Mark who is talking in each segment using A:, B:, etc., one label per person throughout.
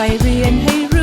A: ไปเรียนให้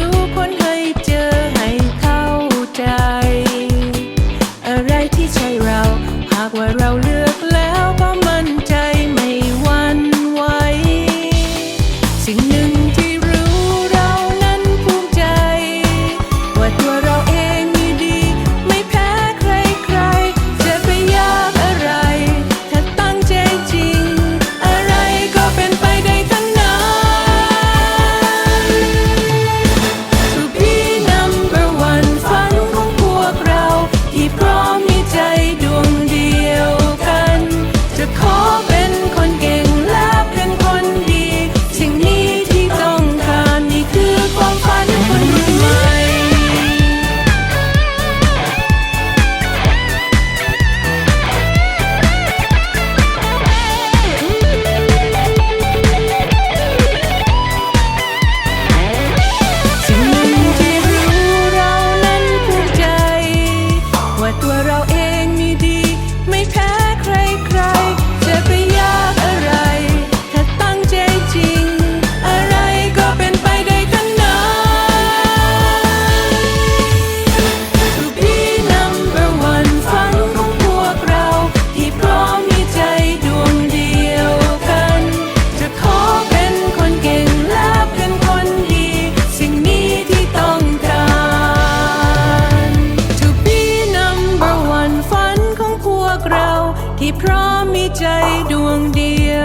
A: ที่พร้อมมีใจดวงเดียว